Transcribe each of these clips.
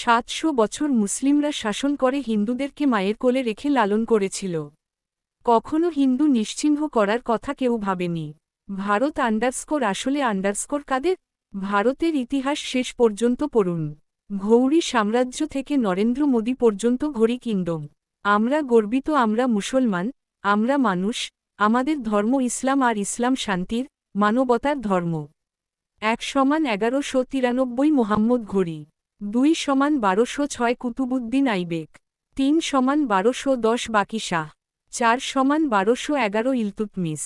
সাতশো বছর মুসলিমরা শাসন করে হিন্দুদেরকে মায়ের কোলে রেখে লালন করেছিল। কখনো হিন্দু নিশ্চিহ্ন করার কথা কেউ ভাবেনি। ভারত আন্ডারস্কোর আসলে আন্ডারস্কোর কাদের? ভারতের ইতিহাস শেষ পর্যন্ত পড়ুন। ঘৌরি সাম্রাজ্য থেকে নরেন্দ্র মোদী পর্যন্ত ঘড়ি কিংডম। আমরা গর্বিত, আমরা মুসলমান, আমরা মানুষ, আমাদের ধর্ম ইসলাম আর ইসলাম শান্তির, মানবতার ধর্ম। এক সমান এগারোশো তিরানব্বই মোহাম্মদ ঘড়ি। দুই সমান বারোশো ছয় কুতুবুদ্দিন আইবেক, তিন সমান বারোশো দশ বাকি শাহ চার সমান বারোশো এগারো ইলতুতমিস,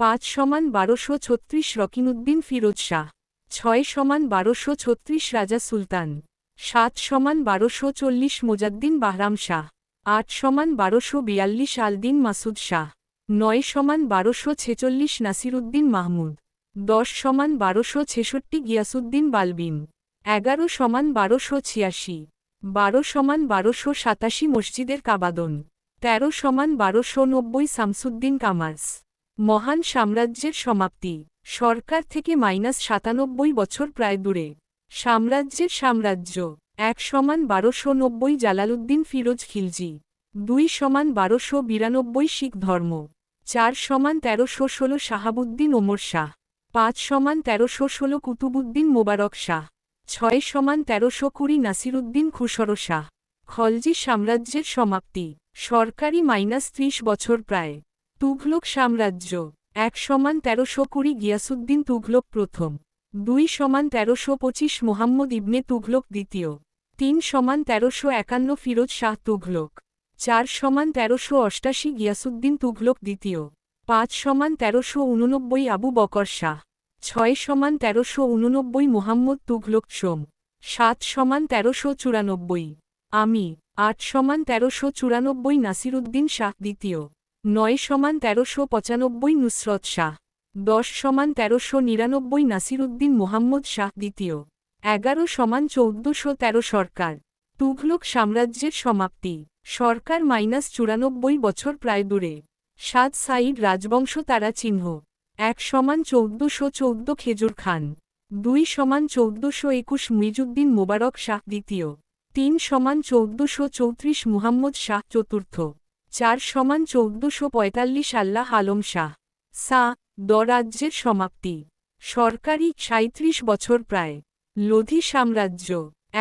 পাঁচ সমান বারোশো ছত্রিশ রকিনুদ্দিন ফিরোজ শাহ, ছয় সমান বারোশো ছত্রিশ রাজা সুলতান, সাত সমান বারোশো চল্লিশ মোজাদ্দিন বাহরাম শাহ, আট সমান বারোশো বিয়াল্লিশ আলদিন মাসুদ শাহ, নয় সমান বারোশো ছেচল্লিশ নাসিরুদ্দিন মাহমুদ, দশ সমান বারোশো ছেষট্টি গিয়াসুদ্দিন বালবিন। এগারো সমান বারোশো ছিয়াশি, বারো সমান বারোশো সাতাশি মসজিদের কাবাদন, তেরো সমান বারোশো নব্বই শামসুদ্দিন কামার্স মহান সাম্রাজ্যের সমাপ্তি, সরকার থেকে মাইনাস সাতানব্বই বছর প্রায় দূরে। সাম্রাজ্যের সাম্রাজ্য, এক সমান বারোশো নব্বই জালালুদ্দিন ফিরোজ খিলজি, দুই সমান বারোশো বিরানব্বই শিখ ধর্ম, চার সমান তেরোশো ষোলো শাহাবুদ্দিন ওমর শাহ, পাঁচ সমান তেরোশো ষোলো কুতুবুদ্দিন মোবারক শাহ। ছয় সমান তেরোশো কুড়ি নাসিরুদ্দিন খুসরো শাহ খলজি সাম্রাজ্যের সমাপ্তি। সরকারি মাইনাস ত্রিশ বছর প্রায়। তুঘলক সাম্রাজ্য। এক সমান তেরোশো কুড়ি গিয়াসুদ্দিন তুঘলক প্রথম। দুই সমান তেরোশো পঁচিশ মোহাম্মদ ইবনে তুঘলক দ্বিতীয়। তিন সমান তেরোশো একান্ন ফিরোজ শাহ তুঘলক। চার সমান তেরোশো অষ্টাশি গিয়াসুদ্দিন তুঘলক দ্বিতীয়। পাঁচ সমান তেরোশো উননব্বই আবু বকর শাহ। ছয় সমান তেরোশো উননব্বই মোহাম্মদ তুঘলক সোম। সাত সমান তেরোশো চুরানব্বই। আমি, আট সমান তেরোশো চুরানব্বই নাসিরুদ্দিন শাহ দ্বিতীয়। নয় সমান তেরোশো পঁচানব্বই নুসরত শাহ। দশ সমান তেরোশো নিরানব্বই নাসিরুদ্দিন মোহাম্মদ শাহ দ্বিতীয়। এগারো সমান চৌদ্দশো তেরো সরকার। তুঘলক সাম্রাজ্যের সমাপ্তি। সরকার মাইনাস চুরানব্বই বছর প্রায় দূরে। সাত সাইড রাজবংশ তারা চিহ্ন। এক সমান চৌদ্দশো চৌদ্দ খেজুর খান, দুই সমান চৌদ্দশো একুশ মিজুদ্দিন মোবারক শাহ দ্বিতীয়, তিন সমান চৌদ্দশো চৌত্রিশ মুহাম্মদ শাহ চতুর্থ, চার সমান চৌদ্দশো পঁয়তাল্লিশ আল্লাহ আলম শাহ। সা, দ রাজ্যের সমাপ্তি। সরকারি সাঁত্রিশ বছর প্রায়। লোধি সাম্রাজ্য,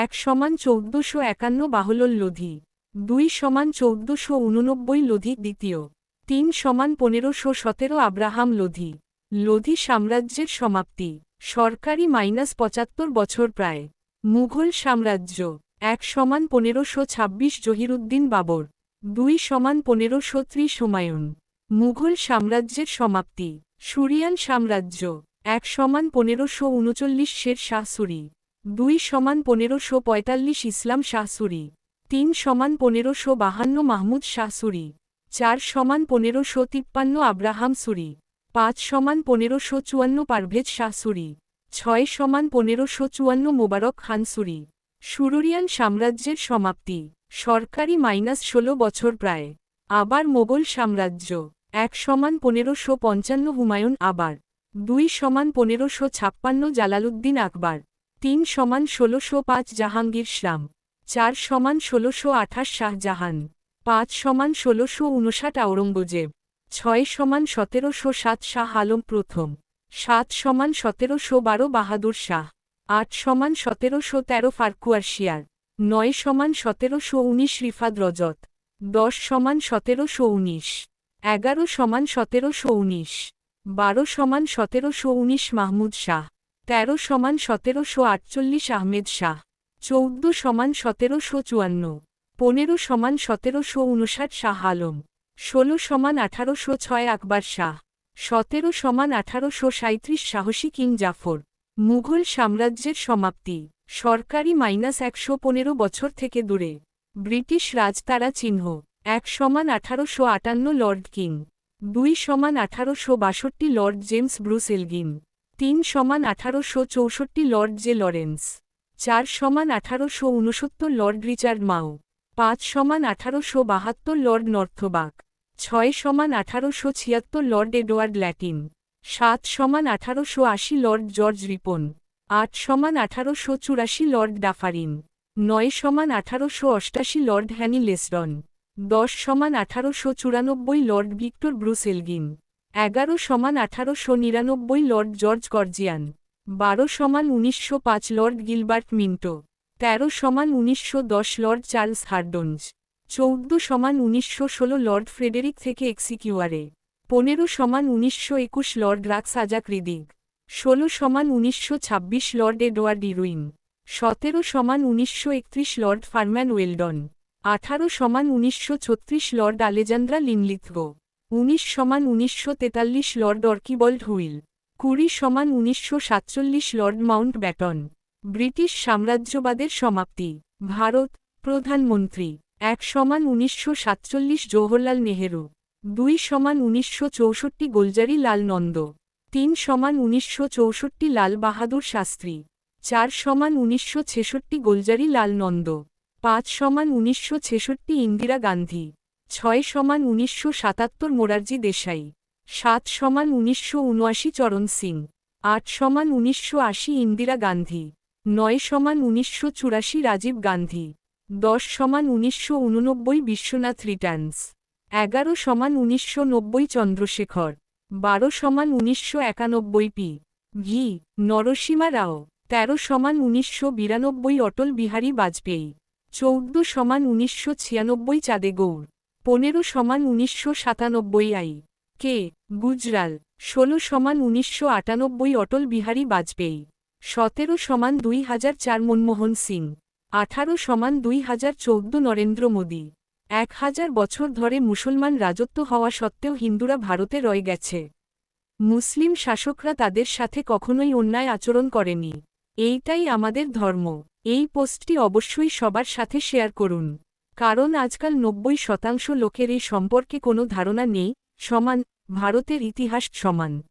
এক সমান চৌদ্দশো একান্ন বাহলল লোধি, দুই সমান চৌদ্দশো উননব্বই লোধি দ্বিতীয়, তিন সমান পনেরোশো সতেরো আব্রাহাম লোধি। লোধি সাম্রাজ্যের সমাপ্তি। সরকারি মাইনাস পঁচাত্তর বছর প্রায়। মুঘল সাম্রাজ্য, এক সমান পনেরোশো ছাব্বিশ জহিরুদ্দিন বাবর, দুই সমান পনেরোশো ত্রিশ হুমায়ুন। মুঘল সাম্রাজ্যের সমাপ্তি। সুরিয়ান সাম্রাজ্য, এক সমান পনেরোশো উনচল্লিশ শের শাহসুরি, দুই সমান পনেরোশো পঁয়তাল্লিশ ইসলাম শাহসুরি, তিন সমান পনেরোশো বাহান্ন মাহমুদ শাহসুরি, চার সমান পনেরোশো তিপ্পান্ন আব্রাহাম সুরি। পাঁচ সমান পনেরোশো চুয়ান্ন পারভেজ শাহসুরি, ছয় সমান পনেরোশো চুয়ান্ন মোবারক খানসুরি। সুরুরিয়ান সাম্রাজ্যের সমাপ্তি, সরকারি মাইনাস ষোলো বছর প্রায়। আবার মোগল সাম্রাজ্য, এক সমান পনেরোশো পঞ্চান্ন হুমায়ুন আবার, দুই সমান পনেরোশো ছাপ্পান্ন জালালুদ্দিন আকবর, তিন সমান ষোলোশো পাঁচ জাহাঙ্গীর শ্রাম চার সমান ষোলোশো আঠাশ শাহজাহান, পাঁচ সমান ষোলোশো উনষাট আওরঙ্গজেব। ছয় সমান সতেরোশো সাত শাহ আলম প্রথম সাত সমান সতেরোশো বারো বাহাদুর শাহ আট সমান সতেরোশো তেরো ফারকুয়ার শিয়ার নয় সমান সতেরোশো উনিশ রিফাদ রজত দশ সমান সতেরোশো উনিশ এগারো সমান সতেরোশো উনিশ বারো সমান সতেরোশো উনিশ মাহমুদ শাহ তেরো সমান সতেরোশো আটচল্লিশ আহমেদ শাহ চৌদ্দ সমান সতেরোশো চুয়ান্ন পনেরো সমান সতেরোশো উনষাট শাহ আলম ষোলো সমান আঠারোশো ছয় আকবর শাহ। সতেরো সমান আঠারোশো সাঁত্রিশ সাহসী কিং জাফর। মুঘল সাম্রাজ্যের সমাপ্তি। সরকারি মাইনাস একশো পনেরো বছর থেকে দূরে। ব্রিটিশ রাজতারা চিহ্ন। এক সমান আঠারোশো আটান্ন লর্ড কিং। দুই সমান আঠারোশো বাষট্টি লর্ড জেমস ব্রুস এলগিন। তিন সমান আঠারোশো চৌষট্টি লর্ড জে লরেন্স। চার সমান আঠারোশো উনসত্তর লর্ড রিচার্ড মাও। পাঁচ সমান আঠারোশো বাহাত্তর লর্ড নর্থবাক। ছয় সমান আঠারোশো ছিয়াত্তর লর্ড এডওয়ার্ড ল্যাটিন, সাত সমান আঠারোশো আশি লর্ড জর্জ রিপন, আট সমান আঠারোশো চুরাশি লর্ড ডাফারিন, নয় সমান আঠারোশো অষ্টাশি লর্ড হ্যানি লেসডন দশ সমান আঠারোশো চুরানব্বই লর্ড ভিক্টর ব্রুস এলগিন, এগারো সমান আঠারোশো নিরানব্বই লর্ড জর্জ গর্জিয়ান বারো সমান উনিশশো পাঁচ লর্ড গিলবার্ট মিন্টো, তেরো সমান উনিশশো দশ লর্ড চার্লস হার্ডন্স চৌদ্দ সমান উনিশশো ষোলো লর্ড ফ্রেডেরিক থেকে এক্সিকিউয়ারে। পনেরো সমান উনিশশো একুশ লর্ড রাক্স আজাক রিদিগ। ষোলো সমান উনিশশো ছাব্বিশ লর্ড এডওয়ার্ড ইরুইন। সতেরো সমান উনিশশো একত্রিশ লর্ড ফারম্যান ওয়েলডন। আঠারো সমান উনিশশো ছত্রিশ লর্ড আলেজান্দ্রা লিনলিথগো। উনিশ সমান উনিশশো তেতাল্লিশ লর্ড অর্কিবল্ড হুইল। কুড়ি সমান উনিশশো সাতচল্লিশ লর্ড মাউন্ট ব্যাটন। ব্রিটিশ সাম্রাজ্যবাদের সমাপ্তি। ভারত প্রধানমন্ত্রী। এক সমান উনিশশো সাতচল্লিশ জওহরলাল নেহেরু, দুই সমান উনিশশো চৌষট্টি গোলজারি লাল নন্দ, তিন সমান উনিশশো চৌষট্টি লাল বাহাদুর শাস্ত্রী, চার সমান উনিশশো ছেষট্টি গোলজারি লাল নন্দ, পাঁচ সমান উনিশশো ছেষট্টি ইন্দিরা গান্ধী, ছয় সমান উনিশশো সাতাত্তর মোরারজি দেশাই, সাত সমান উনিশশো উনআশি চরণ সিং, আট সমান উনিশশো আশি ইন্দিরা গান্ধী, নয় সমান উনিশশো চুরাশি রাজীব গান্ধী। দশ সমান উনিশশো উননব্বই বিশ্বনাথ রিটার্নস। এগারো সমান উনিশশো নব্বই চন্দ্রশেখর। বারো সমান উনিশশো একানব্বই পি। ঘি, নরসীমা রাও। তেরো সমান উনিশশো বিরানব্বই অটল বিহারী বাজপেয়ী। চৌদ্দ সমান উনিশশো ছিয়ানব্বই চাঁদে গৌর পনেরো সমান উনিশশো সাতানব্বই আই। কে, গুজরাল। ষোলো সমান উনিশশো আটানব্বই অটল বিহারী বাজপেয়ী। সতেরো সমান দুই হাজার চার মনমোহন সিং। আঠারো সমান দুই হাজার চৌদ্দ নরেন্দ্র মোদী। এক হাজার বছর ধরে মুসলমান রাজত্ব হওয়া সত্ত্বেও হিন্দুরা ভারতে রয়ে গেছে। মুসলিম শাসকরা তাদের সাথে কখনোই অন্যায় আচরণ করেনি। এইটাই আমাদের ধর্ম। এই পোস্টটি অবশ্যই সবার সাথে শেয়ার করুন। কারণ আজকাল নব্বই শতাংশ লোকের এই সম্পর্কে কোনো ধারণা নেই। সমান, ভারতের ইতিহাস সমান।